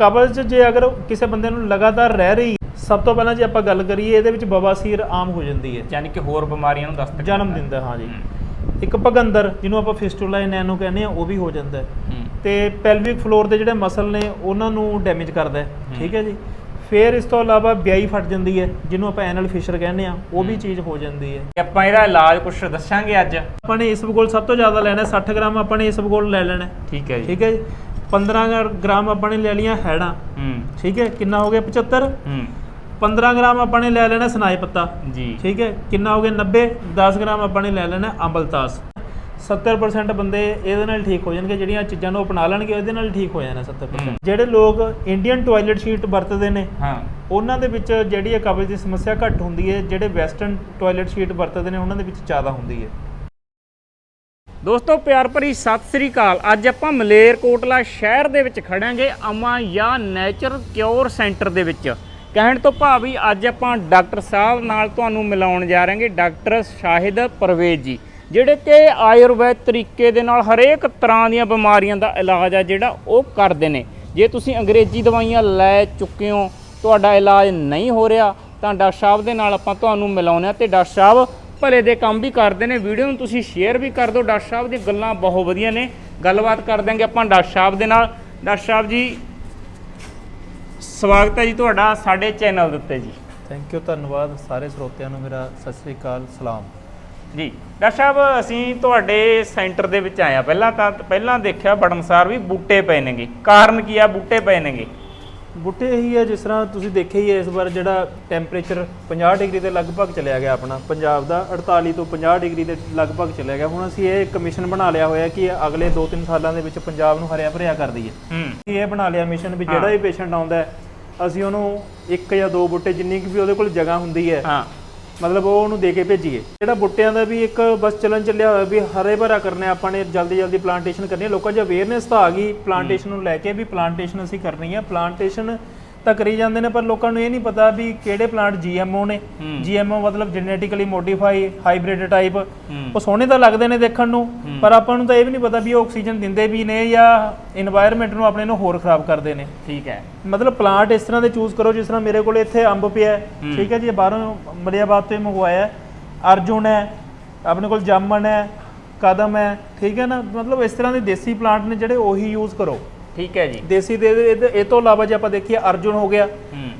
ਕਬਜ਼ ਜੇ ਅਗਰ ਕਿਸੇ ਬੰਦੇ ਨੂੰ ਲਗਾਤਾਰ ਰਹਿ ਰਹੀ ਸਭ ਤੋਂ ਪਹਿਲਾਂ ਜੇ ਆਪਾਂ ਗੱਲ ਕਰੀਏ ਇਹਦੇ ਵਿੱਚ ਬਵਾਸੀਰ ਆਮ ਹੋ ਜਾਂਦੀ ਹੈ। ਯਾਨੀ ਕਿ ਹੋਰ ਬਿਮਾਰੀਆਂ ਨੂੰ ਦਸਤਕ ਜਨਮ ਦਿੰਦਾ ਹਾਂ ਜੀ। ਇੱਕ ਭਗੰਦਰ ਜਿਹਨੂੰ ਆਪਾਂ ਫਿਸਟੂਲਾ ਨੈਨੋ ਕਹਿੰਦੇ ਆ ਉਹ ਵੀ ਹੋ ਜਾਂਦਾ ਤੇ ਪੈਲਵਿਕ ਫਲੋਰ ਦੇ ਜਿਹੜੇ ਮਸਲ ਨੇ ਉਹਨਾਂ ਨੂੰ ਡੈਮੇਜ ਕਰਦਾ। ਠੀਕ ਹੈ ਜੀ? ਫਿਰ ਇਸ ਤੋਂ ਇਲਾਵਾ ਬਿਆਈ ਫਟ ਜਾਂਦੀ ਹੈ ਜਿਹਨੂੰ ਆਪਾਂ ਐਨਲ ਫਿਸ਼ਰ ਕਹਿੰਦੇ ਆ ਉਹ ਵੀ। ਚੀਜ਼ ਹੋ ਜਾਂਦੀ ਹੈ। ਆਪਾਂ ਇਹਦਾ ਇਲਾਜ ਕੁਝ ਦੱਸਾਂਗੇ ਅੱਜ? ਆਪਾਂ ਨੇ ਇਸਬਗੋਲ ਸਭ ਤੋਂ ਜ਼ਿਆਦਾ ਲੈਣਾ ਹੈ, 60 ਗ੍ਰਾਮ ਆਪਾਂ ਨੇ ਇਸਬਗੋਲ ਲੈ ਲੈਣਾ ਠੀਕ ਹੈ ਜੀ। ਠੀਕ ਹੈ ਜੀ? 15 ਗ੍ਰਾ- ਗ੍ਰਾਮ ਆਪਾਂ ਨੇ ਲੈ ਲਈਆਂ ਹੈੜਾਂ। ਹੂੰ। ਠੀਕ ਹੈ? ਕਿੰਨਾ ਹੋ ਗਿਆ? 75 ਹੂੰ। 15 ਗ੍ਰਾਮ ਆਪਾਂ ਨੇ ਲੈ ਲੈਣਾ ਸਨਾਈ ਪੱਤਾ। ਜੀ। ਠੀਕ ਹੈ? ਕਿੰਨਾ ਹੋ ਗਿਆ? 90 10 ਗ੍ਰਾਮ ਆਪਾਂ ਨੇ ਲੈ ਲੈਣਾ ਅੰਬਲਤਾਸ। 70% ਬੰਦੇ ਇਹਦੇ ਨਾਲ ਠੀਕ ਹੋ ਜਾਣਗੇ ਜਿਹੜੀਆਂ ਚੀਜ਼ਾਂ ਨੂੰ ਅਪਣਾ ਲੈਣਗੇ ਇਹਦੇ ਨਾਲ ਠੀਕ ਹੋ ਜਾਣਾ 70% ਹੂੰ। ਜਿਹੜੇ ਲੋਕ ਇੰਡੀਅਨ ਟਾਇਲਟ ਸ਼ੀਟ ਵਰਤਦੇ ਨੇ ਹਾਂ। ਉਹਨਾਂ ਦੇ ਵਿੱਚ ਜਿਹੜੀ ਕਬਜ਼ ਦੀ ਸਮੱਸਿਆ ਘੱਟ ਹੁੰਦੀ ਹੈ ਜਿਹੜੇ ਵੈਸਟਰਨ ਟਾਇਲਟ ਸ਼ੀਟ ਵਰਤਦੇ ਨੇ ਉਹਨਾਂ ਦੇ ਵਿੱਚ ਜ਼ਿਆਦਾ ਹੁੰਦੀ ਹੈ। ਦੋਸਤੋ, ਪਿਆਰ ਭਰੀ ਸਤਿ ਸ੍ਰੀ ਅਕਾਲ। ਅੱਜ ਆਪਾਂ ਮਲੇਰਕੋਟਲਾ ਸ਼ਹਿਰ ਦੇ ਵਿੱਚ ਖੜਾਂਗੇ ਅਮਾ ਜਾਂ ਨੇਚਰ ਕਿਉਰ ਸੈਂਟਰ ਦੇ ਵਿੱਚ। ਕਹਿਣ ਤੋਂ ਭਾਵ ਹੀ ਅੱਜ ਆਪਾਂ ਡਾਕਟਰ ਸਾਹਿਬ ਨਾਲ ਤੁਹਾਨੂੰ ਮਿਲਾਉਣ ਜਾ ਰਹੇਗੇ, ਡਾਕਟਰ ਸ਼ਾਹਿਦ ਪਰਵੇਜ਼ ਜੀ, ਜਿਹੜੇ ਕਿ ਆਯੁਰਵੈਦ ਤਰੀਕੇ ਦੇ ਨਾਲ ਹਰੇਕ ਤਰ੍ਹਾਂ ਦੀਆਂ ਬਿਮਾਰੀਆਂ ਦਾ ਇਲਾਜ ਆ ਜਿਹੜਾ ਉਹ ਕਰਦੇ ਨੇ। ਜੇ ਤੁਸੀਂ ਅੰਗਰੇਜ਼ੀ ਦਵਾਈਆਂ ਲੈ ਚੁੱਕੇ ਹੋ, ਤੁਹਾਡਾ ਇਲਾਜ ਨਹੀਂ ਹੋ ਰਿਹਾ, ਤਾਂ ਡਾਕਟਰ ਸਾਹਿਬ ਦੇ ਨਾਲ ਆਪਾਂ ਤੁਹਾਨੂੰ ਮਿਲਾਉਂਦੇ ਹਾਂ ਤੇ ਡਾਕਟਰ ਸਾਹਿਬ ਭਲੇ ਦੇ ਕੰਮ ਵੀ ਕਰਦੇ ਨੇ। ਵੀਡੀਓ ਨੂੰ ਤੁਸੀਂ ਸ਼ੇਅਰ ਵੀ ਕਰ ਦਿਓ। ਡਾਕਟਰ ਸਾਹਿਬ ਦੀਆਂ ਗੱਲਾਂ ਬਹੁਤ ਵਧੀਆ ਨੇ। ਗੱਲਬਾਤ ਕਰ ਦਾਂਗੇ ਆਪਾਂ ਡਾਕਟਰ ਸਾਹਿਬ ਦੇ ਨਾਲ। ਡਾਕਟਰ ਸਾਹਿਬ ਜੀ ਸਵਾਗਤ ਹੈ ਜੀ ਤੁਹਾਡਾ ਸਾਡੇ ਚੈਨਲ ਦੇ ਉੱਤੇ ਜੀ। ਥੈਂਕ ਯੂ ਧੰਨਵਾਦ ਸਾਰੇ ਸਰੋਤਿਆਂ ਨੂੰ। ਮੇਰਾ ਸਤਿ ਸ੍ਰੀ ਅਕਾਲ ਸਲਾਮ। ਜੀ ਡਾਕਟਰ ਸਾਹਿਬ ਅਸੀਂ ਤੁਹਾਡੇ ਸੈਂਟਰ ਦੇ ਵਿੱਚ ਆਏ ਆ ਪਹਿਲਾਂ ਤਾਂ ਪਹਿਲਾਂ ਦੇਖਿਆ ਬੜਨਸਾਰ ਵੀ ਬੂਟੇ ਪਏ ਨੇਗੇ। ਕਾਰਨ ਕੀ ਆ? ਬੂਟੇ ਪਏ ਨੇਗੇ। ਬੁੱਟੇ ਇਹੀ ਹੈ ਜਿਸ ਤਰ੍ਹਾਂ ਤੁਸੀਂ ਦੇਖਿਆ ਹੀ ਹੈ ਇਸ ਵਾਰ ਜਿਹੜਾ ਟੈਂਪਰੇਚਰ 50 ਡਿਗਰੀ ਦੇ ਲਗਭਗ ਚਲਿਆ ਗਿਆ ਆਪਣਾ। ਪੰਜਾਬ ਦਾ 48 ਤੋਂ 50 ਡਿਗਰੀ ਦੇ ਲਗਭਗ ਚਲਿਆ ਗਿਆ। ਹੁਣ ਅਸੀਂ ਇਹ ਕਮਿਸ਼ਨ ਬਣਾ ਲਿਆ ਹੋਇਆ ਕਿ ਅਗਲੇ 2-3 ਸਾਲਾਂ ਦੇ ਵਿੱਚ ਪੰਜਾਬ ਨੂੰ ਹਰਿਆ ਭਰਿਆ ਕਰ ਦਈਏ। ਹੂੰ। ਇਹ ਬਣਾ ਲਿਆ ਮਿਸ਼ਨ ਵੀ। ਜਿਹੜਾ ਵੀ ਪੇਸ਼ੈਂਟ ਆਉਂਦਾ ਅਸੀਂ ਉਹਨੂੰ ਇੱਕ ਜਾਂ ਦੋ ਬੁੱਟੇ ਜਿੰਨੀ ਕੁ ਵੀ ਉਹਦੇ ਕੋਲ ਜਗ੍ਹਾ ਹੁੰਦੀ ਹੈ ਹਾਂ। ਮਤਲਬ ਉਹ ਉਹਨੂੰ ਦੇ ਕੇ ਭੇਜੀਏ। ਜਿਹੜਾ ਬੁੱਟਿਆਂ ਦਾ ਵੀ ਇੱਕ ਬਸ ਚੱਲਣ ਚੱਲਿਆ ਹੋਇਆ ਵੀ ਹਰੇ ਭਰਾ ਕਰਨਾ ਆਪਾਂ ਨੇ ਜਲਦੀ ਜਲਦੀ ਪਲਾਂਟੇਸ਼ਨ ਕਰਨੀ ਹੈ ਲੋਕਾਂ 'ਚ ਅਵੇਅਰਨੈਸ ਤਾਂ ਆ ਗਈ ਪਲਾਂਟੇਸ਼ਨ ਨੂੰ ਲੈ ਕੇ ਵੀ ਪਲਾਂਟੇਸ਼ਨ ਅਸੀਂ ਕਰਨੀ ਹੈ ਪਲਾਂਟੇਸ਼ਨ ਤਾਂ ਕਰੀ ਜਾਂਦੇ ਨੇ ਪਰ ਲੋਕਾਂ ਨੂੰ ਇਹ ਨਹੀਂ ਪਤਾ ਵੀ ਕਿਹੜੇ ਪਲਾਂਟ ਜੀਐਮਓ ਨੇ। ਜੀਐਮਓ ਮਤਲਬ ਜੈਨੇਟਿਕਲੀ ਮੋਡੀਫਾਈ ਹਾਈਬ੍ਰਿਡ ਟਾਈਪ ਉਹ ਸੋਹਣੇ ਤਾਂ ਲੱਗਦੇ ਨੇ ਦੇਖਣ ਨੂੰ ਪਰ ਆਪਾਂ ਨੂੰ ਤਾਂ ਇਹ ਵੀ ਨਹੀਂ ਪਤਾ ਵੀ ਉਹ ਆਕਸੀਜਨ ਦਿੰਦੇ ਵੀ ਨੇ ਜਾਂ এনवायरमेंट ਨੂੰ ਆਪਣੇ ਨੂੰ ਹੋਰ ਖਰਾਬ ਕਰਦੇ ਨੇ। ਠੀਕ ਹੈ। ਮਤਲਬ ਪਲਾਂਟ ਇਸ ਤਰ੍ਹਾਂ ਦੇ ਚੂਜ਼ ਕਰੋ ਜਿਸ ਤਰ੍ਹਾਂ ਮੇਰੇ ਕੋਲ ਇੱਥੇ ਅੰਬ ਪਿਆ ਠੀਕ ਹੈ ਜੀ ਬਾਹਰੋਂ ਮਲਿਆਬਾਦ ਤੋਂ ਮੰਗਵਾਇਆ ਅਰਜੁਨ ਹੈ ਆਪਣੇ ਕੋਲ ਜਾਮਣ ਹੈ ਕਦਮ ਹੈ। ਠੀਕ ਹੈ ਨਾ ਮਤਲਬ ਇਸ ਤਰ੍ਹਾਂ ਦੇ ਦੇਸੀ ਪਲਾਂਟ ਨੇ ਜਿਹੜੇ ਉਹੀ ਯੂਜ਼ ਕਰੋ। ਠੀਕ ਹੈ ਜੀ। ਦੇਸੀ ਦੇ ਇਹ ਤੋਂ ਇਲਾਵਾ ਜੇ ਆਪਾਂ ਦੇਖੀਏ ਅਰਜੁਨ ਹੋ ਗਿਆ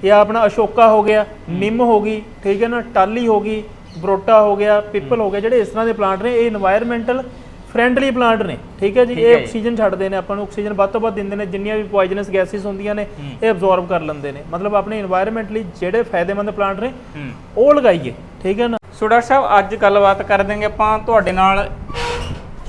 ਇਹ ਆਪਣਾ ਅਸ਼ੋਕਾ ਹੋ ਗਿਆ ਨਿੰਮ ਹੋ ਗਈ ਠੀਕ ਹੈ ਨਾ ਟਾਲੀ ਹੋ ਗਈ ਬਰੋਟਾ ਹੋ ਗਿਆ ਪਿੱਪਲ ਹੋ ਗਿਆ ਜਿਹੜੇ ਇਸ ਤਰ੍ਹਾਂ ਦੇ ਪਲਾਂਟ ਨੇ ਇਹ এনवायरमेंटਲ ਫ੍ਰੈਂਡਲੀ ਪਲਾਂਟ ਨੇ ਠੀਕ ਹੈ ਜੀ ਇਹ ਆਕਸੀਜਨ ਛੱਡਦੇ ਨੇ ਆਪਾਂ ਨੂੰ ਆਕਸੀਜਨ ਵੱਧ ਤੋਂ ਵੱਧ ਦਿੰਦੇ ਨੇ ਜਿੰਨੀਆਂ ਵੀ ਪੋਇਜ਼ਨਸ ਗੈਸਿਸ ਹੁੰਦੀਆਂ ਨੇ ਇਹ ਐਬਜ਼ੌਰਬ ਕਰ ਲੈਂਦੇ ਨੇ। ਮਤਲਬ ਆਪਣੇ এনवायरमेंट ਜਿਹੜੇ ਫਾਇਦੇਮੰਦ ਪਲਾਂਟ ਨੇ ਉਹ ਲਗਾਈਏ ਠੀਕ ਹੈ ਨਾ। ਸੋ ਡਾਕਟਰ ਸਾਹਿਬ ਅੱਜ ਗੱਲਬਾਤ ਕਰ ਦਿਆਂਗੇ ਆਪਾਂ ਤੁਹਾਡੇ ਨਾਲ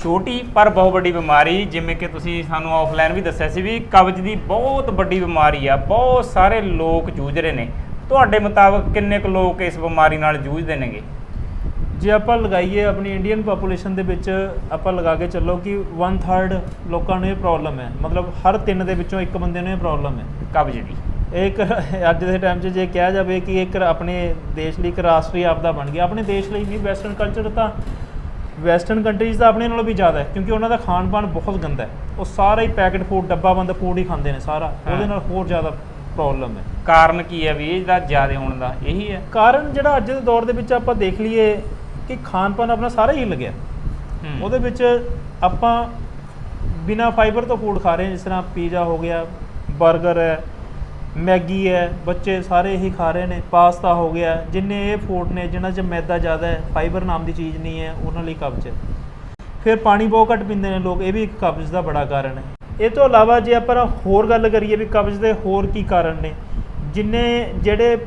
ਛੋਟੀ ਪਰ ਬਹੁਤ ਵੱਡੀ ਬਿਮਾਰੀ ਜਿਵੇਂ ਕਿ ਤੁਸੀਂ ਸਾਨੂੰ ਆਫਲਾਈਨ ਵੀ ਦੱਸਿਆ ਸੀ ਵੀ ਕਬਜ਼ ਦੀ ਬਹੁਤ ਵੱਡੀ ਬਿਮਾਰੀ ਆ ਬਹੁਤ ਸਾਰੇ ਲੋਕ ਜੂਝ ਰਹੇ ਨੇ। ਤੁਹਾਡੇ ਮੁਤਾਬਕ ਕਿੰਨੇ ਕੁ ਲੋਕ ਇਸ ਬਿਮਾਰੀ ਨਾਲ ਜੂਝਦੇ ਨੇਗੇ? ਜੇ ਆਪਾਂ ਲਗਾਈਏ ਆਪਣੀ ਇੰਡੀਅਨ ਪੋਪੂਲੇਸ਼ਨ ਦੇ ਵਿੱਚ ਆਪਾਂ ਲਗਾ ਕੇ ਚੱਲੋ ਕਿ 1/3 ਲੋਕਾਂ ਨੂੰ ਇਹ ਪ੍ਰੋਬਲਮ ਹੈ। ਮਤਲਬ ਹਰ ਤਿੰਨ ਦੇ ਵਿੱਚੋਂ ਇੱਕ ਬੰਦੇ ਨੂੰ ਇਹ ਪ੍ਰੋਬਲਮ ਹੈ। ਕਬਜ਼ ਦੀ। ਇੱਕ ਅੱਜ ਦੇ ਟਾਈਮ 'ਚ ਜੇ ਕਿਹਾ ਜਾਵੇ ਕਿ ਇੱਕ ਆਪਣੇ ਦੇਸ਼ ਲਈ ਇੱਕ ਰਾਸ਼ਟਰੀ ਆਪਦਾ ਬਣ ਗਿਆ। ਆਪਣੇ ਦੇਸ਼ ਲਈ ਨਹੀਂ ਵੈਸਟਰਨ ਕਲਚਰ ਤਾਂ ਵੈਸਟਰਨ ਕੰਟਰੀਜ਼ ਦਾ ਆਪਣੇ ਨਾਲੋਂ ਵੀ ਜ਼ਿਆਦਾ ਹੈ ਕਿਉਂਕਿ ਉਹਨਾਂ ਦਾ ਖਾਣ ਪਾਣ ਬਹੁਤ ਗੰਦਾ ਹੈ। ਉਹ ਸਾਰਾ ਹੀ ਪੈਕਟ ਫੂਡ ਡੱਬਾ ਬੰਦ ਫੂਡ ਹੀ ਖਾਂਦੇ ਨੇ ਸਾਰਾ। ਉਹਦੇ ਨਾਲ ਹੋਰ ਜ਼ਿਆਦਾ ਪ੍ਰੋਬਲਮ ਹੈ। ਕਾਰਨ ਕੀ ਹੈ ਵੀ ਇਹਦਾ ਜ਼ਿਆਦਾ ਹੋਣ ਦਾ? ਇਹੀ ਹੈ। ਕਾਰਨ ਜਿਹੜਾ ਅੱਜ ਦੇ ਦੌਰ ਦੇ ਵਿੱਚ ਆਪਾਂ ਦੇਖ ਲਈਏ ਕਿ ਖਾਣ ਪਾਣ ਆਪਣਾ ਸਾਰਾ ਹੀ ਹਿੱਲ ਗਿਆ। ਹੂੰ। ਉਹਦੇ ਵਿੱਚ ਆਪਾਂ ਬਿਨਾ ਫਾਈਬਰ ਤੋਂ ਫੂਡ ਖਾ ਰਹੇ ਹਾਂ ਜਿਸ ਤਰ੍ਹਾਂ ਪੀਜ਼ਾ ਹੋ ਗਿਆ 버ਗਰ ਹੈ ਮੈਗੀ ਹੈ ਬੱਚੇ ਸਾਰੇ ਇਹੀ ਖਾ ਰਹੇ ਨੇ ਪਾਸਤਾ ਹੋ ਗਿਆ ਜਿੰਨੇ ਇਹ ਫੂਡ ਨੇ ਜਿਨ੍ਹਾਂ 'ਚ ਮੈਦਾ ਜ਼ਿਆਦਾ ਹੈ ਫਾਈਬਰ ਨਾਮ ਦੀ ਚੀਜ਼ ਨਹੀਂ ਹੈ ਉਹਨਾਂ ਲਈ ਕਬਜ਼ ਹੈ। ਫਿਰ ਪਾਣੀ ਬਹੁਤ ਘੱਟ ਪੀਂਦੇ ਨੇ ਲੋਕ ਇਹ ਵੀ ਇੱਕ ਕਬਜ਼ ਦਾ ਬੜਾ ਕਾਰਨ ਹੈ। ਇਹ ਤੋਂ ਇਲਾਵਾ ਜੇ ਆਪਾਂ ਹੋਰ ਗੱਲ ਕਰੀਏ ਵੀ ਕਬਜ਼ ਦੇ ਹੋਰ ਕੀ ਕਾਰਨ ਨੇ ਜਿੰਨੇ ਜਿਹੜੇ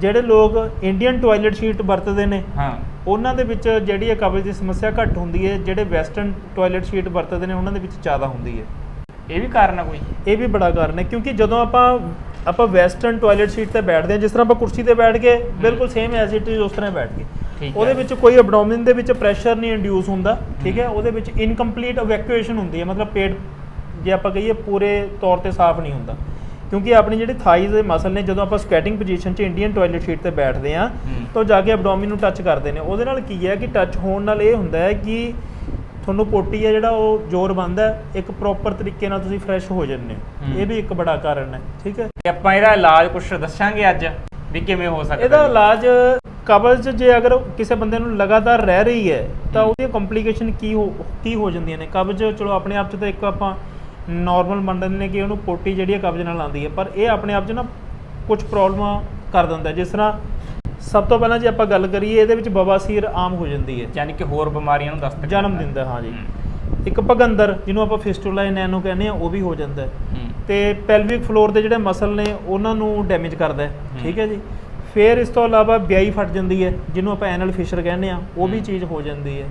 ਜਿਹੜੇ ਲੋਕ ਇੰਡੀਅਨ ਟਾਇਲਟ ਸ਼ੀਟ ਵਰਤਦੇ ਨੇ ਹਾਂ। ਉਹਨਾਂ ਦੇ ਵਿੱਚ ਜਿਹੜੀ ਇਹ ਕਬਜ਼ ਦੀ ਸਮੱਸਿਆ ਘੱਟ ਹੁੰਦੀ ਹੈ ਜਿਹੜੇ ਵੈਸਟਰਨ ਟਾਇਲਟ ਸ਼ੀਟ ਵਰਤਦੇ ਨੇ ਉਹਨਾਂ ਦੇ ਵਿੱਚ ਜ਼ਿਆਦਾ ਹੁੰਦੀ ਹੈ। ਇਹ ਵੀ ਕਾਰਨ ਹੈ ਕੋਈ? ਇਹ ਵੀ ਬੜਾ ਕਾਰਨ ਹੈ ਕਿਉਂਕਿ ਜਦੋਂ ਆਪਾਂ ਆਪਾਂ ਵੈਸਟਰਨ ਟਾਇਲਟ ਸ਼ੀਟ ਤੇ ਬੈਠਦੇ ਹਾਂ ਜਿਸ ਤਰ੍ਹਾਂ ਆਪਾਂ ਕੁਰਸੀ ਤੇ ਬੈਠ ਕੇ ਬਿਲਕੁਲ ਸੇਮ ਐਜ਼ ਇਟ ਇਜ਼ ਉਸ ਤਰ੍ਹਾਂ ਬੈਠ ਕੇ ਠੀਕ ਉਹਦੇ। ਵਿੱਚ ਕੋਈ ਐਬਡੋਮਨ ਦੇ ਵਿੱਚ ਪ੍ਰੈਸ਼ਰ ਨਹੀਂ ਇੰਡਿਊਸ ਹੁੰਦਾ ਠੀਕ ਹੈ? ਉਹਦੇ ਵਿੱਚ ਇਨਕੰਪਲੀਟ ਇਵੈਕੂਏਸ਼ਨ ਹੁੰਦੀ ਹੈ ਮਤਲਬ ਪੇਟ ਜੇ ਆਪਾਂ ਕਹੀਏ ਪੂਰੇ ਤੌਰ ਤੇ ਸਾਫ਼ ਨਹੀਂ ਹੁੰਦਾ। ਕਿਉਂਕਿ ਆਪਣੀ ਜਿਹੜੀ ਥਾਈਜ਼ ਦੇ ਮਸਲ ਨੇ ਜਦੋਂ ਆਪਾਂ ਸਕੈਟਿੰਗ ਪੋਜੀਸ਼ਨ 'ਚ ਇੰਡੀਅਨ ਟਾਇਲਟ ਸ਼ੀਟ ਤੇ ਬੈਠਦੇ ਆ। ਤਾਂ ਜਾ ਕੇ ਐਬਡੋਮਨ ਨੂੰ ਟੱਚ ਕਰਦੇ ਨੇ। ਉਹਦੇ ਨਾਲ ਕੀ ਹੈ ਕਿ ਟੱਚ ਹੋਣ ਨਾਲ ਇਹ ਹੁੰਦਾ ਹੈ ਕਿ ਤੁਹਾਨੂੰ ਪੋਟੀ ਹੈ ਜਿਹੜਾ ਉਹ ਜ਼ੋਰ ਬੰਦਾ ਇੱਕ ਪ੍ਰੋਪਰ ਤਰੀਕੇ ਨਾਲ ਤੁਸੀਂ ਫਰੈਸ਼ ਹੋ ਜੰਨੇ। ਇਹ ਵੀ ਇੱਕ ਬੜਾ ਕਾਰਨ ਹੈ ਠੀਕ ਹੈ ਤੇ ਆਪਾਂ ਇਹਦਾ ਇਲਾਜ ਕੁਝ ਦੱਸਾਂਗੇ ਅੱਜ ਵੀ ਕਿਵੇਂ ਹੋ ਸਕਦਾ ਇਹਦਾ? ਇਲਾਜ ਕਬਜ਼ ਜੇ ਅਗਰ ਕਿਸੇ ਬੰਦੇ ਨੂੰ ਲਗਾਤਾਰ ਰਹਿ ਰਹੀ ਹੈ ਤਾਂ ਉਹਦੀ ਕੰਪਲਿਕੇਸ਼ਨ ਕੀ ਹੋ ਕੀ ਹੋ ਜਾਂਦੀਆਂ ਨੇ ਕਬਜ਼ ਚਲੋ ਆਪਣੇ ਆਪ 'ਚ ਤਾਂ ਇੱਕ ਆਪਾਂ ਨਾਰਮਲ ਮੰਨ ਲੈਂਦੇ ਨੇ ਕਿ ਉਹਨੂੰ ਪੋਟੀ ਜਿਹੜੀ ਹੈ ਕਬਜ਼ ਨਾਲ ਆਉਂਦੀ ਹੈ ਪਰ ਇਹ ਆਪਣੇ ਆਪ 'ਚ ਨਾ ਕੁਝ ਪ੍ਰੋਬਲਮਾਂ ਕਰ ਦਿੰਦਾ। ਜਿਸ ਤਰ੍ਹਾਂ ਸਭ ਤੋਂ ਪਹਿਲਾਂ ਜੇ ਆਪਾਂ ਗੱਲ ਕਰੀਏ ਇਹਦੇ ਵਿੱਚ ਬਵਾਸੀਰ ਆਮ ਹੋ ਜਾਂਦੀ ਹੈ। ਯਾਨੀ ਕਿ ਹੋਰ ਬਿਮਾਰੀਆਂ ਨੂੰ ਦਸਤਕ ਜਨਮ ਦਿੰਦਾ ਹਾਂ ਜੀ। ਇੱਕ ਭਗੰਦਰ ਜਿਹਨੂੰ ਆਪਾਂ ਫਿਸਟੂਲਾ ਨੈਨੋ ਕਹਿੰਦੇ ਆ ਉਹ ਵੀ ਹੋ ਜਾਂਦਾ ਤੇ ਪੈਲਵਿਕ ਫਲੋਰ ਦੇ ਜਿਹੜੇ ਮਸਲ ਨੇ ਉਹਨਾਂ ਨੂੰ ਡੈਮੇਜ ਕਰਦਾ। ਠੀਕ ਹੈ ਜੀ? ਫਿਰ ਇਸ ਤੋਂ ਇਲਾਵਾ ਬਿਆਈ ਫਟ ਜਾਂਦੀ ਹੈ ਜਿਹਨੂੰ ਆਪਾਂ ਐਨਲ ਫਿਸ਼ਰ ਕਹਿੰਦੇ ਆ ਉਹ ਵੀ। ਚੀਜ਼ ਹੋ ਜਾਂਦੀ ਹੈ।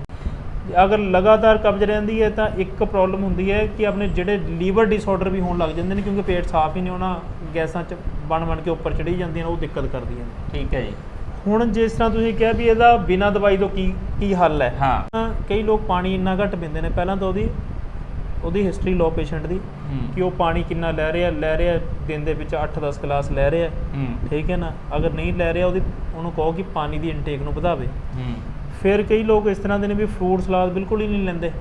ਅਗਰ ਲਗਾਤਾਰ ਕਬਜ਼ ਰਹਿੰਦੀ ਹੈ ਤਾਂ ਇੱਕ ਪ੍ਰੋਬਲਮ ਹੁੰਦੀ ਹੈ ਕਿ ਆਪਣੇ ਜਿਹੜੇ ਲੀਵਰ ਡਿਸਆਰਡਰ ਵੀ ਹੋਣ ਲੱਗ ਜਾਂਦੇ ਨੇ ਕਿਉਂਕਿ ਪੇਟ ਸਾਫ਼ ਹੀ ਨਹੀਂ ਹੋਣਾ ਗੈਸਾਂ ਚ ਬਣ ਬਣ ਕੇ ਉੱਪਰ ਚੜੀ ਜਾਂਦੀਆਂ ਨੇ ਉਹ ਦਿੱਕਤ ਕਰਦੀਆਂ ਨੇ। ਠੀਕ ਹੈ ਜੀ। ਹੁਣ ਜਿਸ ਤਰ੍ਹਾਂ ਤੁਸੀਂ ਕਿਹਾ ਵੀ ਇਹਦਾ ਬਿਨਾਂ ਦਵਾਈ ਤੋਂ ਕੀ ਕੀ ਹੱਲ ਹੈ? ਹਾਂ। ਕਈ ਲੋਕ ਪਾਣੀ ਇੰਨਾ ਘੱਟ ਪੀਂਦੇ ਨੇ। ਪਹਿਲਾਂ ਤਾਂ ਉਹਦੀ ਉਹਦੀ ਹਿਸਟਰੀ ਲਓ ਪੇਸ਼ੈਂਟ ਦੀ ਕਿ ਉਹ ਪਾਣੀ ਕਿੰਨਾ ਲੈ ਰਿਹਾ ਲੈ ਰਿਹਾ ਦਿਨ ਦੇ ਵਿੱਚ 8-10 ਗਲਾਸ ਲੈ ਰਿਹਾ। ਠੀਕ ਹੈ ਨਾ? ਅਗਰ ਨਹੀਂ ਲੈ ਰਿਹਾ ਉਹਦੀ ਉਹਨੂੰ ਕਹੋ ਕਿ ਪਾਣੀ ਦੀ ਇਨਟੇਕ ਨੂੰ ਵਧਾਵੇ। ਫਿਰ ਕਈ ਲੋਕ ਇਸ ਤਰ੍ਹਾਂ ਦੇ ਨੇ ਵੀ ਫਰੂਟ ਸਲਾਦ ਬਿਲਕੁਲ ਹੀ ਨਹੀਂ ਲੈਂਦੇ।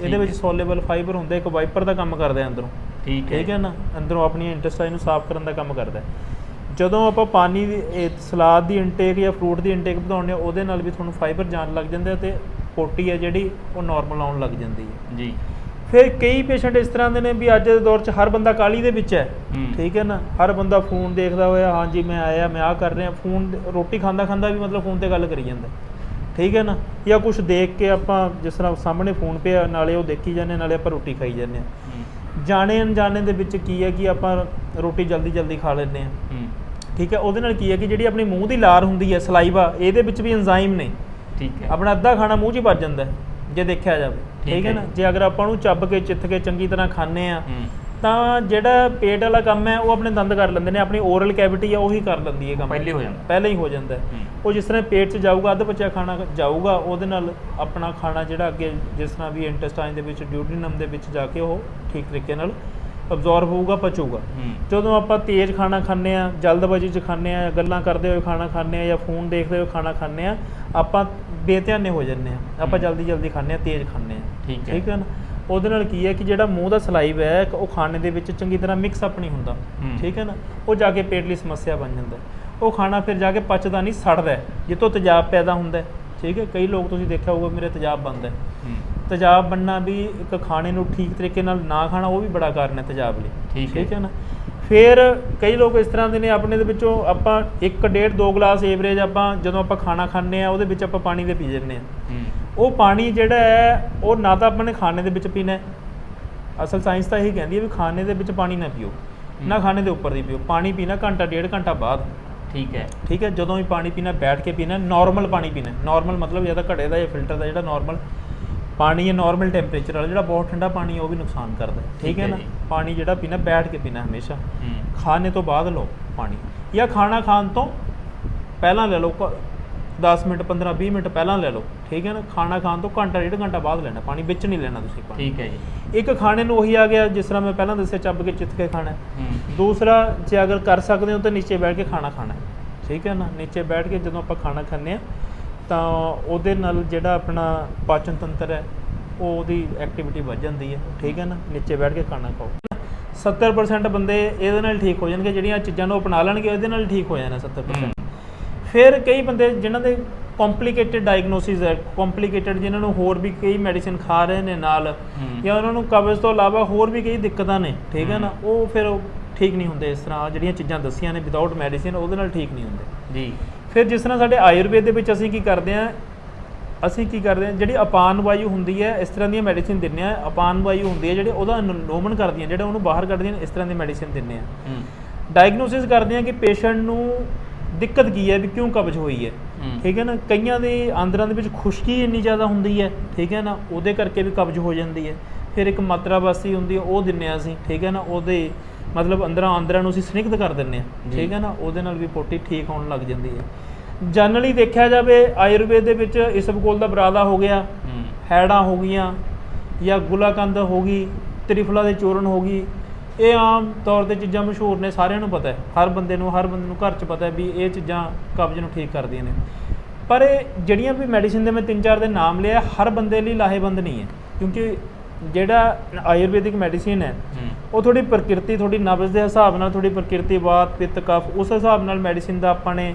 ਇਹਦੇ ਵਿੱਚ। ਸੋਲੇਬਲ ਫਾਈਬਰ ਹੁੰਦਾ ਇੱਕ ਵਾਈਪਰ ਦਾ ਕੰਮ ਕਰਦਾ ਹੈ ਅੰਦਰੋਂ। ਠੀਕ ਹੈ। ਨਾ? ਅੰਦਰੋਂ ਆਪਣੀਆਂ ਇੰਟੈਸਟਾਈਨ ਨੂੰ ਸਾਫ਼ ਕਰਨ ਦਾ ਕੰਮ ਕਰਦਾ ਹੈ। ਜਦੋਂ ਆਪਾਂ ਪਾਣੀ ਦੀ ਸਲਾਦ ਦੀ ਇਨਟੇਕ ਜਾਂ ਫਰੂਟ ਦੀ ਇਨਟੇਕ ਵਧਾਉਂਦੇ ਹਾਂ ਉਹਦੇ ਨਾਲ ਵੀ ਤੁਹਾਨੂੰ ਫਾਈਬਰ ਜਾਣ ਲੱਗ ਜਾਂਦਾ ਤੇ ਪੋਟੀ ਹੈ ਜਿਹੜੀ ਉਹ ਨਾਰਮਲ ਆਉਣ ਲੱਗ ਜਾਂਦੀ ਹੈ। ਜੀ। ਫਿਰ ਕਈ ਪੇਸ਼ੈਂਟ ਇਸ ਤਰ੍ਹਾਂ ਦੇ ਨੇ ਵੀ ਅੱਜ ਦੇ ਦੌਰ 'ਚ ਹਰ ਬੰਦਾ ਕਾਲੀ ਦੇ ਵਿੱਚ ਹੈ। ਠੀਕ ਹੈ ਨਾ? ਹਰ ਬੰਦਾ ਫੋਨ ਦੇਖਦਾ ਹੋਇਆ ਹਾਂਜੀ ਮੈਂ ਆਇਆ ਮੈਂ ਆ ਕਰ ਰਿਹਾ ਫੋਨ ਰੋਟੀ ਖਾਂਦਾ ਖਾਂਦਾ ਵੀ ਮਤਲਬ ਫੋਨ ਤੇ ਗੱਲ ਕਰੀ ਜਾਂਦਾ। ਠੀਕ ਹੈ ਨਾ? ਜਾਂ ਕੁਝ ਦੇਖ ਕੇ ਆਪਾਂ ਜਿਸ ਤਰ੍ਹਾਂ ਸਾਹਮਣੇ ਫੋਨ ਪਿਆ ਨਾਲੇ ਉਹ ਦੇਖੀ ਜਾਂਦੇ ਨਾਲੇ ਆਪਾਂ ਰੋਟੀ ਖਾਈ ਜਾਂਦੇ ਆ ਜਾਣੇ ਅਣਜਾਣੇ ਦੇ ਵਿੱਚ ਕੀ ਹੈ ਕਿ ਆਪਾਂ ਰੋਟੀ ਜਲਦੀ ਜਲਦੀ ਖਾ ਲੈਂਦੇ ਆ ਹੂੰ। ਠੀਕ ਹੈ ਉਹਦੇ ਨਾਲ ਕੀ ਹੈ ਕਿ ਜਿਹੜੀ ਆਪਣੀ ਮੂੰਹ ਦੀ ਲਾਰ ਹੁੰਦੀ ਹੈ ਸਲਾਈਵਾ ਇਹਦੇ ਵਿੱਚ ਵੀ ਐਂਜ਼ਾਈਮ ਨੇ। ਠੀਕ ਹੈ। ਆਪਣਾ ਅੱਧਾ ਖਾਣਾ ਮੂੰਹ 'ਚ ਹੀ ਵੱਜ ਜਾਂਦਾ ਜੇ ਦੇਖਿਆ ਜਾਵੇ। ਠੀਕ ਹੈ ਨਾ? ਜੀ। ਅਗਰ ਆਪਾਂ ਉਹਨੂੰ ਚੱਬ ਕੇ ਚਿੱਥ ਕੇ ਚੰਗੀ ਤਰ੍ਹਾਂ ਖਾਂਦੇ ਆ ਤਾਂ ਜਿਹੜਾ ਪੇਟ ਵਾਲਾ ਕੰਮ ਹੈ ਉਹ ਆਪਣੇ ਦੰਦ ਕਰ ਲੈਂਦੇ ਨੇ ਆਪਣੀ ਓਰਲ ਕੈਵਿਟੀ ਹੈ ਉਹੀ ਕਰ ਲੈਂਦੀ ਹੈ ਕੰਮ। ਪਹਿਲੇ ਹੋ ਜਾਂਦਾ। ਪਹਿਲਾਂ ਹੀ ਹੋ ਜਾਂਦਾ ਉਹ ਜਿਸ ਤਰ੍ਹਾਂ ਪੇਟ 'ਚ ਜਾਊਗਾ ਅੱਧ ਬਚਿਆ ਖਾਣਾ ਜਾਊਗਾ ਉਹਦੇ ਨਾਲ ਆਪਣਾ ਖਾਣਾ ਜਿਹੜਾ ਅੱਗੇ ਜਿਸ ਤਰ੍ਹਾਂ ਵੀ ਇੰਟੈਸਟਾਈਨ ਦੇ ਵਿੱਚ ਡਿਊਟਰੀਨਮ ਦੇ ਵਿੱਚ ਜਾ ਕੇ ਉਹ ਠੀਕ ਤਰੀਕੇ ਨਾਲ ਅਬਜ਼ੌਰਬ ਹੋਊਗਾ ਪਚੂਗਾ। ਜਦੋਂ ਆਪਾਂ ਤੇਜ਼ ਖਾਣਾ ਖਾਂਦੇ ਆ ਜਲਦਬਾਜ਼ੀ 'ਚ ਖਾਂਦੇ ਆ ਗੱਲਾਂ ਕਰਦੇ ਹੋਏ ਖਾਣਾ ਖਾਂਦੇ ਆ ਜਾਂ ਫੋਨ ਦੇਖਦੇ ਹੋਏ ਖਾਣਾ ਖਾਂਦੇ ਆ ਆਪਾਂ ਬੇਧਿਆਨੇ ਹੋ ਜੰਨੇ ਆ ਆਪਾਂ। ਜਲਦੀ ਜਲਦੀ ਖਾਂਦੇ ਆ ਤੇਜ਼ ਖਾਂਦੇ ਆ ਠੀਕ ਹੈ। ਠੀਕ ਹੈ ਨਾ? ਉਹਦੇ ਨਾਲ ਕੀ ਹੈ ਕਿ ਜਿਹੜਾ ਮੂੰਹ ਦਾ ਸਲਾਈਵ ਹੈ ਉਹ ਖਾਣੇ ਦੇ ਵਿੱਚ ਚੰਗੀ ਤਰ੍ਹਾਂ ਮਿਕਸ ਅਪ ਨਹੀਂ ਹੁੰਦਾ। ਠੀਕ ਹੈ ਨਾ? ਉਹ ਜਾ ਕੇ ਪੇਟ ਲਈ ਸਮੱਸਿਆ ਬਣ ਜਾਂਦਾ। ਉਹ ਖਾਣਾ ਫਿਰ ਜਾ ਕੇ ਪਚਦਾ ਨਹੀਂ ਸੜਦਾ ਜਿੱਥੋਂ ਤੇਜ਼ਾਬ ਪੈਦਾ ਹੁੰਦਾ। ਠੀਕ ਹੈ? ਕਈ ਲੋਕ ਤੁਸੀਂ ਦੇਖਿਆ ਹੋਊਗਾ ਮੇਰੇ ਤੇਜ਼ਾਬ ਬਣਦਾ ਤੇਜ਼ਾਬ ਬਣਨਾ ਵੀ ਇੱਕ ਖਾਣੇ ਨੂੰ ਠੀਕ ਤਰੀਕੇ ਨਾਲ ਨਾ ਖਾਣਾ ਉਹ ਵੀ ਬੜਾ ਕਾਰਨ ਹੈ ਤੇਜ਼ਾਬ ਲਈ। ਠੀਕ ਹੈ। ਠੀਕ ਹੈ ਨਾ? ਫਿਰ ਕਈ ਲੋਕ ਇਸ ਤਰ੍ਹਾਂ ਦੇ ਨੇ ਆਪਣੇ ਦੇ ਵਿੱਚੋਂ ਆਪਾਂ 1 ਡੇਢ 2 ਗਲਾਸ ਐਵਰੇਜ ਆਪਾਂ ਜਦੋਂ ਆਪਾਂ ਖਾਣਾ ਖਾਂਦੇ ਆ ਉਹਦੇ ਵਿੱਚ ਆਪਾਂ ਪਾਣੀ ਦੇ ਪੀ ਜਾਂਦੇ ਆ ਉਹ ਪਾਣੀ ਜਿਹੜਾ ਹੈ ਉਹ ਨਾ ਤਾਂ ਆਪਾਂ ਨੇ ਖਾਣੇ ਦੇ ਵਿੱਚ ਪੀਣਾ ਅਸਲ ਸਾਇੰਸ ਤਾਂ ਇਹ ਕਹਿੰਦੀ ਹੈ ਵੀ ਖਾਣੇ ਦੇ ਵਿੱਚ ਪਾਣੀ ਨਾ ਪੀਓ ਨਾ ਖਾਣੇ ਦੇ ਉੱਪਰ ਦੀ ਪੀਓ। ਪਾਣੀ ਪੀਣਾ ਘੰਟਾ ਡੇਢ ਘੰਟਾ ਬਾਅਦ। ਠੀਕ ਹੈ। ਠੀਕ ਹੈ? ਜਦੋਂ ਵੀ ਪਾਣੀ ਪੀਣਾ ਬੈਠ ਕੇ ਪੀਣਾ ਨਾਰਮਲ ਪਾਣੀ ਪੀਣਾ। ਨਾਰਮਲ ਮਤਲਬ ਜਾਂ ਤਾਂ ਘੜੇ ਦਾ ਜਾਂ ਫਿਲਟਰ ਦਾ ਜਿਹੜਾ ਨਾਰਮਲ ਪਾਣੀ ਹੈ ਨਾਰਮਲ ਟੈਂਪਰੇਚਰ ਵਾਲਾ ਜਿਹੜਾ ਬਹੁਤ ਠੰਡਾ ਪਾਣੀ ਹੈ ਉਹ ਵੀ ਨੁਕਸਾਨ ਕਰਦਾ। ਠੀਕ ਹੈ ਨਾ। ਪਾਣੀ ਜਿਹੜਾ ਪੀਣਾ ਬੈਠ ਕੇ ਪੀਣਾ ਹਮੇਸ਼ਾ। ਖਾਣੇ ਤੋਂ ਬਾਅਦ ਲਓ ਪਾਣੀ। ਜਾਂ ਖਾਣਾ ਖਾਣ ਤੋਂ ਪਹਿਲਾਂ ਲੈ ਲਓ 10 ਮਿੰਟ 15 20 ਮਿੰਟ ਪਹਿਲਾਂ ਲੈ ਲਓ। ਠੀਕ ਹੈ ਨਾ? ਖਾਣਾ ਖਾਣ ਤੋਂ ਘੰਟਾ ਡੇਢ ਘੰਟਾ ਬਾਅਦ ਲੈਣਾ ਪਾਣੀ ਵਿੱਚ ਨਹੀਂ ਲੈਣਾ ਤੁਸੀਂ ਪਾਣੀ। ਠੀਕ ਹੈ ਜੀ। ਇੱਕ ਖਾਣੇ ਨੂੰ ਉਹੀ ਆ ਗਿਆ ਜਿਸ ਤਰ੍ਹਾਂ ਮੈਂ ਪਹਿਲਾਂ ਦੱਸਿਆ ਚੱਬ ਕੇ ਚਿੱਥ ਕੇ ਖਾਣਾ ਦੂਸਰਾ ਜੇ ਅਗਰ ਕਰ ਸਕਦੇ ਹੋ ਤਾਂ ਨੀਚੇ ਬੈਠ ਕੇ ਖਾਣਾ ਖਾਣਾ। ਠੀਕ ਹੈ ਨਾ? ਨੀਚੇ ਬੈਠ ਕੇ ਜਦੋਂ ਆਪਾਂ ਖਾਣਾ ਖਾਂਦੇ ਆ ਤਾਂ ਉਹਦੇ ਨਾਲ ਜਿਹੜਾ ਆਪਣਾ ਪਾਚਨ ਤੰਤਰ ਹੈ ਉਹ ਉਹਦੀ ਐਕਟੀਵਿਟੀ ਵੱਧ ਜਾਂਦੀ ਹੈ। ਠੀਕ ਹੈ ਨਾ? ਨੀਚੇ ਬੈਠ ਕੇ ਖਾਣਾ ਖਾਓ। 70% ਬੰਦੇ ਇਹਦੇ ਨਾਲ ਠੀਕ ਹੋ ਜਾਣਗੇ ਜਿਹੜੀਆਂ ਚੀਜ਼ਾਂ ਨੂੰ ਅਪਣਾ ਲੈਣਗੇ ਇਹਦੇ ਨਾਲ ਠੀਕ ਹੋ ਜਾਣਾ 70% ਫਿਰ ਕਈ ਬੰਦੇ ਜਿਨ੍ਹਾਂ ਦੇ ਕੰਪਲਿਕੇਟਡ ਡਾਇਗਨੋਸਿਸ ਹੈ ਕੰਪਲਿਕੇਟਡ ਜਿਨ੍ਹਾਂ ਨੂੰ ਹੋਰ ਵੀ ਕਈ ਮੈਡੀਸਿਨ ਖਾ ਰਹੇ ਨੇ ਨਾਲ। ਜਾਂ ਉਹਨਾਂ ਨੂੰ ਕਬਜ਼ ਤੋਂ ਇਲਾਵਾ ਹੋਰ ਵੀ ਕਈ ਦਿੱਕਤਾਂ ਨੇ ਠੀਕ ਹੈ ਨਾ? ਉਹ ਫਿਰ ਠੀਕ ਨਹੀਂ ਹੁੰਦੇ ਇਸ ਤਰ੍ਹਾਂ ਜਿਹੜੀਆਂ ਚੀਜ਼ਾਂ ਦੱਸੀਆਂ ਨੇ ਵਿਦਆਊਟ ਮੈਡੀਸਿਨ ਉਹਦੇ ਨਾਲ ਠੀਕ ਨਹੀਂ ਹੁੰਦੇ। ਜੀ। ਫਿਰ ਜਿਸ ਤਰ੍ਹਾਂ ਸਾਡੇ ਆਯੁਰਵੇਦ ਦੇ ਵਿੱਚ ਅਸੀਂ ਕੀ ਕਰਦੇ ਹਾਂ ਅਸੀਂ ਕੀ ਕਰਦੇ ਹਾਂ ਜਿਹੜੀ ਅਪਾਨ ਵਾਯੂ ਹੁੰਦੀ ਹੈ ਇਸ ਤਰ੍ਹਾਂ ਦੀਆਂ ਮੈਡੀਸਿਨ ਦਿੰਦੇ ਆ ਅਪਾਨ ਵਾਯੂ ਹੁੰਦੀ ਹੈ ਜਿਹੜੇ ਉਹਦਾ ਨੋਮਨ ਕਰਦੀਆਂ ਜਿਹੜੇ ਉਹਨੂੰ ਬਾਹਰ ਕੱਢਦੀਆਂ ਇਸ ਤਰ੍ਹਾਂ ਦੀ ਮੈਡੀਸਿਨ ਦਿੰਦੇ ਆ ਡਾਇਗਨੋਸਿਸ ਕਰਦੇ ਆ ਕਿ ਪੇਸ਼ੈਂਟ ਨੂੰ ਦਿੱਕਤ ਕੀ ਹੈ ਵੀ ਕਿਉਂ ਕਬਜ਼ ਹੋਈ ਹੈ। ਠੀਕ ਹੈ ਨਾ? ਕਈਆਂ ਦੇ ਆਂਦਰਾਂ ਦੇ ਵਿੱਚ ਖੁਸ਼ਕੀ ਇੰਨੀ ਜ਼ਿਆਦਾ ਹੁੰਦੀ ਹੈ ਠੀਕ ਹੈ ਨਾ? ਉਹਦੇ ਕਰਕੇ ਵੀ ਕਬਜ਼ ਹੋ ਜਾਂਦੀ ਹੈ। ਫਿਰ ਇੱਕ ਮਾਤਰਾ ਬਾਸੀ ਹੁੰਦੀ ਹੈ ਉਹ ਦਿੰਨੇ ਆ ਅਸੀਂ ਠੀਕ ਹੈ ਨਾ? ਉਹਦੇ ਮਤਲਬ ਅੰਦਰਾਂ ਆਂਦਰਾਂ ਨੂੰ ਅਸੀਂ ਸਨਿਗਧ ਕਰ ਦਿੰਨੇ ਆ। ਠੀਕ ਹੈ ਨਾ? ਉਹਦੇ ਨਾਲ ਵੀ ਪੋਟੀ ਠੀਕ ਹੋਣ ਲੱਗ ਜਾਂਦੀ ਹੈ। ਜਨਰਲੀ ਦੇਖਿਆ ਜਾਵੇ ਆਯੁਰਵੇਦ ਦੇ ਵਿੱਚ ਇਸਬਗੋਲ ਦਾ ਬਰਾਦਾ ਹੋ ਗਿਆ ਹੈੜਾਂ ਹੋ ਗਈਆਂ ਜਾਂ ਗੁਲਾਕੰਦ ਹੋ ਗਈ ਤ੍ਰਿਫਲਾ ਦੇ ਚੂਰਨ ਹੋ ਗਈ। ਇਹ ਆਮ ਤੌਰ ਤੇ ਚੀਜ਼ਾਂ ਮਸ਼ਹੂਰ ਨੇ ਸਾਰਿਆਂ ਨੂੰ ਪਤਾ ਹੈ। ਹਰ ਬੰਦੇ ਨੂੰ ਹਰ ਬੰਦੇ ਨੂੰ ਘਰ 'ਚ ਪਤਾ ਹੈ ਵੀ ਇਹ ਚੀਜ਼ਾਂ ਕਬਜ਼ ਨੂੰ ਠੀਕ ਕਰਦੀਆਂ ਨੇ। ਪਰ ਇਹ ਜਿਹੜੀਆਂ ਵੀ ਮੈਡੀਸਿਨ ਦੇ ਮੈਂ ਤਿੰਨ ਚਾਰ ਦੇ ਨਾਮ ਲਿਆ ਹਰ ਬੰਦੇ ਲਈ ਲਾਹੇਵੰਦ ਨਹੀਂ ਹੈ। ਕਿਉਂਕਿ ਜਿਹੜਾ ਆਯੁਰਵੈਦਿਕ ਮੈਡੀਸਿਨ ਹੈ ਉਹ ਥੋੜੀ ਪ੍ਰਕਿਰਤੀ ਥੋੜੀ ਨਬਜ਼ ਦੇ ਹਿਸਾਬ ਨਾਲ ਥੋੜੀ ਪ੍ਰਕਿਰਤੀ ਬਾਤ ਪਿੱਤ ਕਫ ਉਸ ਹਿਸਾਬ ਨਾਲ ਮੈਡੀਸਿਨ ਦਾ ਆਪਾਂ ਨੇ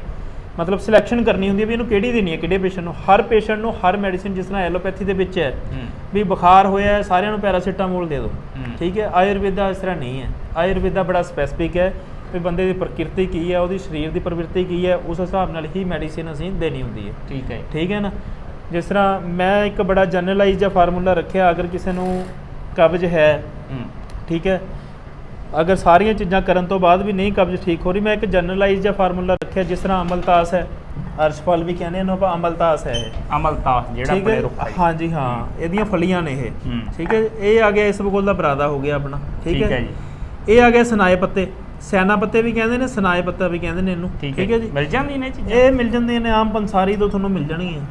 ਮਤਲਬ ਸਿਲੈਕਸ਼ਨ ਕਰਨੀ ਹੁੰਦੀ ਹੈ ਵੀ ਇਹਨੂੰ ਕਿਹੜੀ ਦੇਣੀ ਹੈ ਕਿਹੜੇ ਪੇਸ਼ੈਂਟ ਨੂੰ। ਹਰ ਪੇਸ਼ੈਂਟ ਨੂੰ ਹਰ ਮੈਡੀਸਿਨ ਜਿਸ ਤਰ੍ਹਾਂ ਐਲੋਪੈਥੀ ਦੇ ਵਿੱਚ ਹੈ ਵੀ ਬੁਖਾਰ ਹੋਇਆ ਸਾਰਿਆਂ ਨੂੰ ਪੈਰਾਸੀਟਾਮੋਲ ਦੇ ਦਿਓ। ਠੀਕ ਹੈ? ਆਯੁਰਵੇਦਾ ਇਸ ਤਰ੍ਹਾਂ ਨਹੀਂ ਹੈ। ਆਯੁਰਵੇਦਾ ਬੜਾ ਸਪੈਸੀਫਿਕ ਹੈ ਵੀ ਬੰਦੇ ਦੀ ਪ੍ਰਕਿਰਤੀ ਕੀ ਹੈ ਉਹਦੀ ਸਰੀਰ ਦੀ ਪ੍ਰਵਿਰਤੀ ਕੀ ਹੈ ਉਸ ਹਿਸਾਬ ਨਾਲ ਹੀ ਮੈਡੀਸਿਨ ਅਸੀਂ ਦੇਣੀ ਹੁੰਦੀ ਹੈ। ਠੀਕ ਹੈ ਠੀਕ ਹੈ ਨਾ? ਜਿਸ ਤਰ੍ਹਾਂ ਮੈਂ ਇੱਕ ਬੜਾ ਜਨਰਲਾਈਜ਼ ਜਿਹਾ ਫਾਰਮੂਲਾ ਰੱਖਿਆ ਅਗਰ ਕਿਸੇ ਨੂੰ ਕਬਜ਼ ਹੈ ਠੀਕ ਹੈ ਅਗਰ ਸਾਰੀਆਂ ਚੀਜ਼ਾਂ ਕਰਨ ਤੋਂ ਬਾਅਦ ਵੀ ਨਹੀਂ ਕਬਜ਼ ਠੀਕ ਹੋ ਰਹੀ ਮੈਂ ਇੱਕ ਜਨਰਲਾਈਜ਼ ਜਿਹਾ ਫਾਰਮੂਲਾ ਰੱਖਿਆ ਜਿਸ ਤਰ੍ਹਾਂ ਅਮਲਤਾਸ ਹੈ। ਅਰਸ਼ਫਲ ਵੀ ਕਹਿੰਦੇ ਇਹਨੂੰ ਆਪਾਂ ਅਮਲਤਾਸ ਹੈ ਇਹ। ਅਮਲਤਾਸ ਜਿਹੜਾ ਹੈ? ਰੁੱਖ ਹੈ ਹਾਂਜੀ ਹਾਂ ਇਹਦੀਆਂ ਫਲੀਆਂ ਨੇ ਇਹ। ਠੀਕ ਹੈ? ਇਹ ਆ ਗਿਆ ਇਸ ਬਗੋਲ ਦਾ ਬਰਾਦਾ ਹੋ ਗਿਆ ਆਪਣਾ। ਠੀਕ ਹੈ? ਇਹ ਆ ਗਿਆ ਸਨਾਏ ਪੱਤੇ। ਸੈਨਾ ਪੱਤੇ ਵੀ ਕਹਿੰਦੇ ਨੇ ਸਨਾਏ ਪੱਤਾ ਵੀ ਕਹਿੰਦੇ ਨੇ ਇਹਨੂੰ। ਠੀਕ ਹੈ ਜੀ? ਮਿਲ ਜਾਂਦੀਆਂ ਨੇ ਚੀਜ਼ਾਂ? ਇਹ ਮਿਲ ਜਾਂਦੀਆਂ ਨੇ ਆਮ ਪੰਸਾਰੀ ਤੋਂ ਤੁਹਾਨੂੰ ਮਿਲ ਜਾਣਗੀਆਂ।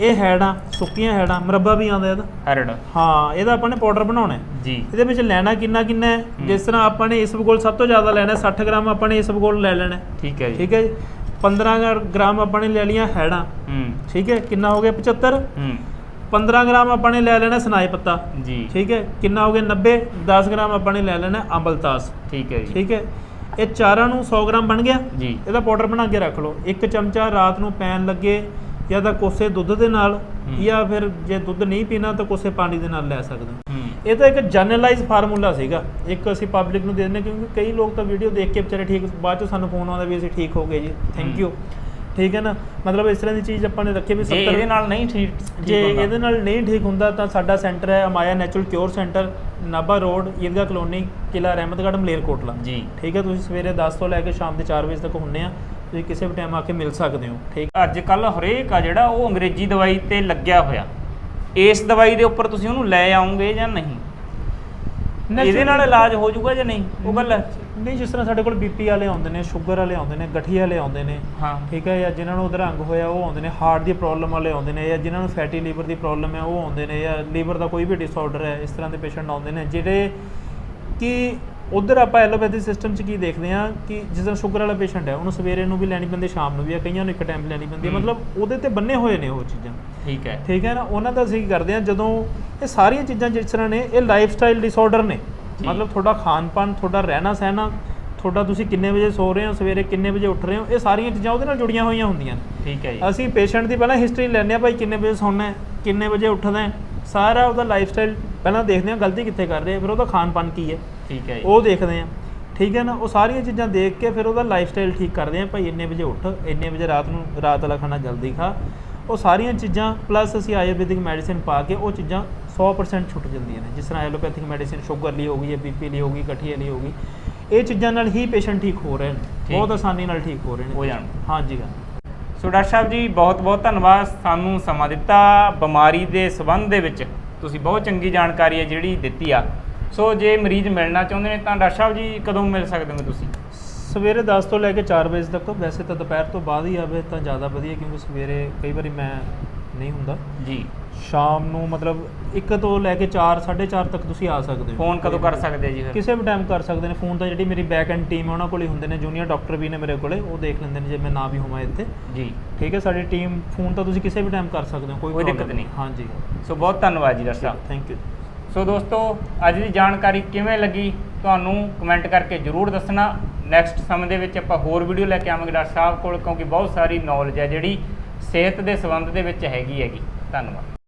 ਇਹ ਹੈੜਾਂ ਸੁੱਕੀਆਂ ਹੈੜਾਂ ਮੁਰੱਬਾ ਵੀ ਆਉਂਦਾ ਇਹਦਾ। ਹਰੜ ਹਾਂ ਇਹਦਾ ਆਪਾਂ ਨੇ ਪਾਊਡਰ ਬਣਾਉਣਾ ਜੀ। ਇਹਦੇ ਵਿੱਚ ਲੈਣਾ ਕਿੰਨਾ ਕਿੰਨਾ ਹੈ? ਜਿਸ ਤਰ੍ਹਾਂ ਆਪਾਂ ਨੇ ਇਸ ਬਗੋਲ ਸਭ ਤੋਂ ਜ਼ਿਆਦਾ ਲੈਣਾ ਹੈ, 60 ਗ੍ਰਾਮ ਆਪਾਂ ਨੇ ਇਸ ਬਗੋਲ ਲੈ ਲੈਣਾ। ਠੀਕ ਹੈ ਜੀ। ਠੀਕ ਹੈ ਜੀ? 15 ਗਰ- ਗ੍ਰਾਮ ਆਪਾਂ ਨੇ ਲੈ ਲਈਆਂ ਹੈੜਾਂ। ਹੂੰ। ਠੀਕ ਹੈ? ਕਿੰਨਾ ਹੋ ਗਿਆ? 75 ਹੂੰ। 15 ਗ੍ਰਾਮ ਆਪਾਂ ਨੇ ਲੈ ਲੈਣਾ ਸਨਾਏ ਪੱਤਾ ਜੀ। ਠੀਕ ਹੈ? ਕਿੰਨਾ ਹੋ ਗਿਆ? 90 10 ਗ੍ਰਾਮ ਆਪਾਂ ਨੇ ਲੈ ਲੈਣਾ ਅੰਬਲਤਾਸ। ਠੀਕ ਹੈ ਜੀ। ਠੀਕ ਹੈ? ਇਹ ਚਾਰਾਂ ਨੂੰ 100 ਗ੍ਰਾਮ ਬਣ ਗਿਆ। ਜੀ। ਇਹਦਾ ਪਾਊਡਰ ਬਣਾ ਕੇ ਰੱਖ ਲਓ। ਇੱਕ ਚਮਚਾ ਰਾਤ ਨੂੰ ਪੈਣ ਲੱਗੇ ਜਾਂ ਤਾਂ ਕੋਸੇ ਦੁੱਧ ਦੇ ਨਾਲ। ਜਾਂ ਫਿਰ ਜੇ ਦੁੱਧ ਨਹੀਂ ਪੀਣਾ ਤਾਂ ਕੋਸੇ ਪਾਣੀ ਦੇ ਨਾਲ ਲੈ ਸਕਦੇ ਇਹ ਤਾਂ ਇੱਕ ਜਨਰਲਾਈਜ਼ ਫਾਰਮੂਲਾ ਸੀਗਾ। ਇੱਕ ਅਸੀਂ ਪਬਲਿਕ ਨੂੰ ਦੇ ਦਿੰਦੇ ਕਿਉਂਕਿ ਕਈ ਲੋਕ ਤਾਂ ਵੀਡੀਓ ਦੇਖ ਕੇ ਵਿਚਾਰੇ ਠੀਕ ਬਾਅਦ ਚ ਸਾਨੂੰ ਫੋਨ ਆਉਂਦਾ ਵੀ ਅਸੀਂ ਠੀਕ ਹੋ ਗਏ ਜੀ। ਥੈਂਕ। ਯੂ ਠੀਕ ਹੈ ਨਾ? ਮਤਲਬ ਇਸ ਤਰ੍ਹਾਂ ਦੀ ਚੀਜ਼ ਆਪਾਂ ਨੇ ਰੱਖੀ ਵੀ ਜੇ 70 ਇਹਦੇ ਨਾਲ ਨਹੀਂ ਠੀਕ ਜੇ ਹੁੰਦਾ ਇਹਦੇ ਨਾਲ ਨਹੀਂ ਠੀਕ ਹੁੰਦਾ ਤਾਂ ਸਾਡਾ ਸੈਂਟਰ ਹੈ Amaya natural cure centre Nabha road Idgah colony Qila Rahmatgarh Malerkotla ਜੀ। ਠੀਕ ਹੈ? ਤੁਸੀਂ ਸਵੇਰੇ 10 ਤੋਂ ਲੈ ਕੇ ਸ਼ਾਮ ਦੇ 4 ਵਜੇ ਤੱਕ ਹੁੰਨੇ ਆ। ਤੁਸੀਂ ਕਿਸੇ ਵੀ ਟਾਈਮ ਆ ਕੇ ਮਿਲ ਸਕਦੇ ਹੋ। ਠੀਕ ਅੱਜ ਕੱਲ ਹਰੇਕ ਆ ਜਿਹੜਾ ਉਹ ਅੰਗਰੇਜ਼ੀ ਦਵਾਈ ਤੇ ਲੱਗਿਆ ਹੋਇਆ। ਇਸ ਦਵਾਈ ਦੇ ਉੱਪਰ ਤੁਸੀਂ ਉਹਨੂੰ ਲੈ ਆਉਂਗੇ ਜਾਂ ਨਹੀਂ? ਇਹਦੇ ਨਾਲ ਇਲਾਜ ਹੋ ਜਾਊਗਾ ਜਾਂ ਨਹੀਂ? ਉਹ ਗੱਲ ਹੈ। ਨਹੀਂ ਜਿਸ ਤਰ੍ਹਾਂ ਸਾਡੇ ਕੋਲ ਬੀਪੀ ਵਾਲੇ ਆਉਂਦੇ ਨੇ ਸ਼ੂਗਰ ਵਾਲੇ ਆਉਂਦੇ ਨੇ ਗਠੀਆ ਵਾਲੇ ਆਉਂਦੇ ਨੇ ਹਾਂ। ਠੀਕ ਹੈ ਜਾਂ ਜਿਨ੍ਹਾਂ ਨੂੰ ਉਧਰੰਗ ਹੋਇਆ ਉਹ ਆਉਂਦੇ ਨੇ ਹਾਰਟ ਦੀ ਪ੍ਰੋਬਲਮ ਵਾਲੇ ਆਉਂਦੇ ਨੇ ਜਾਂ ਜਿਨ੍ਹਾਂ ਨੂੰ ਫੈਟੀ ਲੀਵਰ ਦੀ ਪ੍ਰੋਬਲਮ ਹੈ ਉਹ ਆਉਂਦੇ ਨੇ ਜਾਂ ਲੀਵਰ ਦਾ ਕੋਈ ਵੀ ਡਿਸਆਰਡਰ ਹੈ ਇਸ ਤਰ੍ਹਾਂ ਦੇ ਪੇਸ਼ੈਂਟ ਆਉਂਦੇ ਨੇ ਜਿਹੜੇ ਕਿ ਉਧਰ ਆਪਾਂ ਐਲੋਪੈਥੀ ਸਿਸਟਮ 'ਚ ਕੀ ਦੇਖਦੇ ਆ ਕਿ ਜਿਸ ਤਰ੍ਹਾਂ ਸ਼ੂਗਰ ਵਾਲਾ ਪੇਸ਼ੈਂਟ ਹੈ ਉਹਨੂੰ ਸਵੇਰੇ ਨੂੰ ਵੀ ਲੈਣੀ ਪੈਂਦੀ ਸ਼ਾਮ ਨੂੰ ਵੀ ਆ ਕਈਆਂ ਨੂੰ ਇੱਕ ਟਾਈਮ ਲੈਣੀ ਪੈਂਦੀ ਹੂੰ। ਮਤਲਬ ਉਹਦੇ ਤੇ ਬੰਨੇ ਹੋਏ ਨੇ ਉਹ ਚੀਜ਼ਾਂ। ਠੀਕ ਹੈ। ਠੀਕ ਹੈ ਨਾ? ਉਹਨਾਂ ਦਾ ਅਸੀਂ ਕੀ ਕਰਦੇ ਆ ਜਦੋਂ ਇਹ ਸਾਰੀਆਂ ਚੀਜ਼ਾਂ ਜਿਸ ਤਰ੍ਹਾਂ ਨੇ ਇਹ ਲਾਈਫ ਸਟਾਈਲ ਡਿਸਆਰਡਰ ਨੇ। ਮਤਲਬ ਤੁਹਾਡਾ ਖਾਣ ਪਾਨ ਤੁਹਾਡਾ ਰਹਿਣਾ ਸਹਿਣਾ ਤੁਹਾਡਾ ਤੁਸੀਂ ਕਿੰਨੇ ਵਜੇ ਸੋ ਰਹੇ ਹੋ ਸਵੇਰੇ ਕਿੰਨੇ ਵਜੇ ਉੱਠ ਰਹੇ ਹੋ ਇਹ ਸਾਰੀਆਂ ਚੀਜ਼ਾਂ ਉਹਦੇ ਨਾਲ ਜੁੜੀਆਂ ਹੋਈਆਂ ਹੁੰਦੀਆਂ ਨੇ। ਠੀਕ ਹੈ ਜੀ। ਅਸੀਂ ਪੇਸ਼ੈਂਟ ਦੀ ਪਹਿਲਾਂ ਹਿਸਟਰੀ ਲੈਂਦੇ ਆ ਭਾਈ ਕਿੰਨੇ ਵਜੇ ਸੌਣਾ ਹੈ ਕਿੰਨੇ ਵਜੇ ਉੱਠਦਾ ਹੈ। ਸਾਰਾ ਉਹਦਾ ਲਾਈਫ ਸਟਾਈਲ ਪਹਿਲਾਂ ਦੇਖਦੇ ਆ ਗਲਤੀ ਕਿੱਥੇ ਕਰ ਰਿਹਾ ਫਿਰ ਉਹਦਾ ਖਾਣ ਪਾਨ ਕੀ ਹੈ। ਠੀਕ ਹੈ ਜੀ। ਉਹ ਦੇਖਦੇ ਆ ਠੀਕ ਹੈ ਨਾ? ਉਹ ਸਾਰੀਆਂ ਚੀਜ਼ਾਂ ਦੇਖ ਕੇ ਫਿਰ ਉਹਦਾ ਲਾਈਫ ਸਟਾਈਲ ਠੀਕ ਕਰਦੇ ਆ ਭਾਈ ਇੰਨੇ ਵਜੇ ਉੱਠ ਇੰਨੇ ਵਜੇ ਰਾਤ ਨੂੰ ਰਾਤ ਵਾਲਾ ਖਾਣਾ ਜਲਦੀ ਖਾ ਉਹ ਸਾਰੀਆਂ ਚੀਜ਼ਾਂ ਪਲੱਸ ਅਸੀਂ ਆਯੁਰਵੈਦਿਕ ਮੈਡੀਸਿਨ ਪਾ ਕੇ ਉਹ ਚੀਜ਼ਾਂ 100% ਛੁੱਟ ਜਾਂਦੀਆਂ ਨੇ। ਜਿਸ ਤਰ੍ਹਾਂ ਐਲੋਪੈਥਿਕ ਮੈਡੀਸਿਨ ਸ਼ੂਗਰ ਲਈ ਹੋ ਗਈ ਜਾਂ ਬੀਪੀ ਲਈ ਹੋ ਗਈ ਗਠੀਏ ਲਈ ਹੋ ਗਈ। ਇਹ ਚੀਜ਼ਾਂ ਨਾਲ ਹੀ ਪੇਸ਼ੈਂਟ ਠੀਕ ਹੋ ਰਹੇ ਨੇ। ਬਹੁਤ ਆਸਾਨੀ ਨਾਲ ਠੀਕ ਹੋ ਰਹੇ ਨੇ। ਹੋ ਜਾਣ। ਹਾਂਜੀ ਹਾਂ। ਸੋ ਡਾਕਟਰ ਸਾਹਿਬ ਜੀ ਬਹੁਤ ਬਹੁਤ ਧੰਨਵਾਦ ਸਾਨੂੰ ਸਮਾਂ ਦਿੱਤਾ। ਬਿਮਾਰੀ ਦੇ ਸੰਬੰਧ ਦੇ ਵਿੱਚ ਤੁਸੀਂ ਬਹੁਤ ਚੰਗੀ ਜਾਣਕਾਰੀ ਹੈ ਜਿਹੜੀ ਦਿੱਤੀ ਆ। ਸੋ ਜੇ ਮਰੀਜ਼ ਮਿਲਣਾ ਚਾਹੁੰਦੇ ਨੇ ਤਾਂ ਡਾਕਟਰ ਸਾਹਿਬ ਜੀ ਕਦੋਂ ਮਿਲ ਸਕਦੇ ਹੋ ਤੁਸੀਂ? ਸਵੇਰੇ 10 ਤੋਂ ਲੈ ਕੇ 4 ਵਜੇ ਤੱਕ ਵੈਸੇ ਤਾਂ ਦੁਪਹਿਰ ਤੋਂ ਬਾਅਦ ਹੀ ਆਵੇ ਤਾਂ ਜ਼ਿਆਦਾ ਵਧੀਆ ਕਿਉਂਕਿ ਸਵੇਰੇ ਕਈ ਵਾਰੀ ਮੈਂ ਨਹੀਂ ਹੁੰਦਾ। ਜੀ। ਸ਼ਾਮ ਨੂੰ ਮਤਲਬ 1 ਤੋਂ ਲੈ ਕੇ 4 4:30 ਤੱਕ ਤੁਸੀਂ ਆ ਸਕਦੇ ਹੋ। ਫੋਨ ਕਦੋਂ ਕਰ ਸਕਦੇ ਆ ਜੀ ਫਿਰ? ਕਿਸੇ ਵੀ ਟਾਈਮ ਕਰ ਸਕਦੇ ਨੇ। ਫੋਨ ਤਾਂ ਜਿਹੜੀ ਮੇਰੀ ਬੈਕ ਐਂਡ ਟੀਮ ਹੈ ਉਹਨਾਂ ਕੋਲ ਹੀ ਹੁੰਦੇ ਨੇ। ਜੂਨੀਅਰ ਡਾਕਟਰ ਵੀ ਨੇ ਮੇਰੇ ਕੋਲੇ ਉਹ ਦੇਖ ਲੈਂਦੇ ਨੇ ਜੇ ਮੈਂ ਨਾ ਵੀ ਹੋਵਾਂ ਇੱਥੇ। ਜੀ। ਠੀਕ ਹੈ ਸਾਡੀ ਟੀਮ ਫੋਨ ਤਾਂ ਤੁਸੀਂ ਕਿਸੇ ਵੀ ਟਾਈਮ ਕਰ ਸਕਦੇ ਹੋ ਕੋਈ ਦਿੱਕਤ ਨਹੀਂ। ਹਾਂਜੀ। ਸੋ ਬਹੁਤ ਧੰਨਵਾਦ ਜੀ ਡਾਕਟਰ ਸਾਹਿਬ। ਥੈਂਕ ਯੂ ਸੋ ਦੋਸਤੋ ਅੱਜ ਦੀ ਜਾਣਕਾਰੀ ਕਿਵੇਂ ਲੱਗੀ? ਤੁਹਾਨੂੰ ਕਮੈਂਟ ਕਰਕੇ ਜਰੂਰ ਦੱਸਣਾ। ਨੈਕਸਟ ਸਮੇਂ ਦੇ ਵਿੱਚ ਆਪਾਂ ਹੋਰ ਵੀਡੀਓ ਲੈ ਕੇ ਆਵਾਂਗੇ ਡਾਕਟਰ ਸਾਹਿਬ ਕੋਲ, ਕਿਉਂਕਿ ਬਹੁਤ ਸਾਰੀ ਨੌਲੇਜ ਹੈ ਜਿਹੜੀ ਸਿਹਤ ਦੇ ਸੰਬੰਧ ਦੇ ਵਿੱਚ ਹੈਗੀ ਹੈਗੀ। ਧੰਨਵਾਦ।